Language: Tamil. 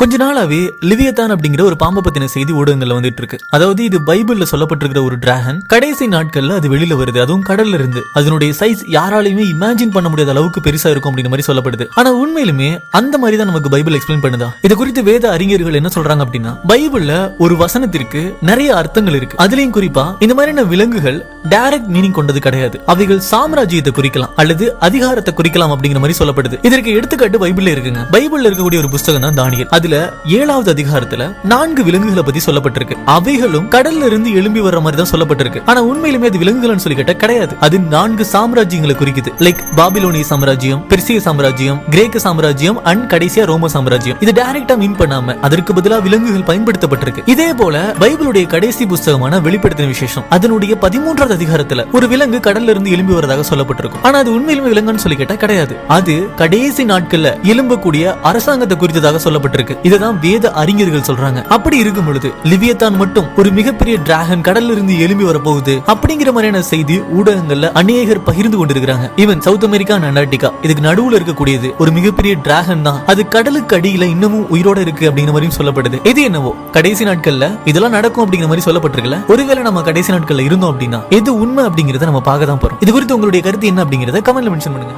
கொஞ்ச நாளாவே லிவியத்தான் அப்படிங்கிற ஒரு பாம்பை பத்தின செய்தி ஊடகங்கள்ல வந்துட்டு இருக்கு அதாவது இது பைபிள்ல சொல்லப்பட்டிருக்கிற ஒரு டிராகன் கடைசி நாட்கள்ல அது வெளியில வருது. அதுவும் கடல்ல இருந்து. அதனுடைய சைஸ் யாராலையுமே இமேஜின் பண்ண முடியாத அளவுக்கு பெருசா இருக்கும் அப்படிங்கிற மாதிரி சொல்லப்படுது. ஆனா உண்மையிலுமே அந்த மாதிரி தான் நமக்கு பைபிள் எக்ஸ்பிளைன் பண்ணுதா? இது குறித்து வேத அறிஞர்கள் என்ன சொல்றாங்க அப்படின்னா பைபிள்ல ஒரு வசனத்திற்கு நிறைய அர்த்தங்கள் இருக்கு. அதுலயும் குறிப்பா இந்த மாதிரியான விலங்குகள் டைரக்ட் மீனிங் கொண்டது கிடையாது. அவைகள் சாம்ராஜ்யத்தை குறிக்கலாம். அல்லது அதிகாரத்தை குறிக்கலாம் அப்படிங்கிற மாதிரி சொல்லப்படுது. இதற்கு எடுத்துக்காட்டு பைபிள்ல இருக்குங்க. பைபிள்ல இருக்கக்கூடிய ஒரு புஸ்தகம் தான் தானியல். அதுல ஏழாவது அதிகாரத்துல நான்கு விலங்குகளை பத்தி சொல்லப்பட்டிருக்கு. அவைகளும் கடல்ல இருந்து எழும்பி வர்ற மாதிரி தான் சொல்லப்பட்டிருக்கு. ஆனா உண்மையிலுமே அது விலங்குகள்னு சொல்லி கிடையாது. அது நான்கு சாம்ராஜ்யங்களை குறிக்குது. லைக் பாபிலோனிய சாம்ராஜ்யம் பெர்சிய சாம்ராஜ்யம் கிரேக்க சாம்ராஜ்யம் அண்ட் கடைசியா ரோம சாம்ராஜ்யம். இது டைரக்டா மீன் பண்ணாம அதற்கு பதிலா விலங்குகள் பயன்படுத்தப்பட்டிருக்கு. இதே போல பைபிளுடைய கடைசி புஸ்தகமான வெளிப்படுத்தின விசேஷம் அதனுடைய பதிமூன்றாவது அதிகாரத்துல ஒரு விலங்கு கடல்ல இருந்து எழும்பி வரதாக சொல்லப்பட்டிருக்கும். ஆனா அது உண்மையிலுமே விலங்குன்னு சொல்லி கேட்டா கிடையாது. அது கடைசி நாட்கள்ல எழும்பக்கூடிய அரசாங்கத்தை குறித்ததாக சொல்லப்பட்டிருக்கு. இதுதான் வேத அறிஞர்கள் சொல்றாங்க. அப்படி இருக்கும் பொழுது லிவியத்தான் மட்டும் ஒரு மிகப்பெரிய டிராகன் கடல்ல இருந்து எழும்பி வரப்போகுது அப்படிங்கிற மாதிரியான செய்தி ஊடகங்கள்ல அநேகர் பகிர்ந்து கொண்டிருக்கிறாங்க. ஈவன் சவுத் அமெரிக்கா அண்டார்டிகா இதுக்கு நடுவுல இருக்கக்கூடியது ஒரு மிகப்பெரிய டிராகன் தான். அது கடலுக்கு அடியில இன்னமும் உயிரோட இருக்கு அப்படிங்கிற மாதிரியும் சொல்லப்படுது. எது என்னவோ? கடைசி நாட்கள்ல இதெல்லாம் நடக்கும் அப்படிங்கிற மாதிரி சொல்லப்பட்டிருக்கல ஒருவேளை நம்ம கடைசி நாட்கள்ல இருந்தோம் அப்படின்னா எது உண்மை அப்படிங்கறத நம்ம பார்க்க தான் போறோம். இது குறித்து உங்களுடைய கருத்து என்ன அப்படிங்கறத கமெண்ட்ல மென்ஷன் பண்ணுங்க.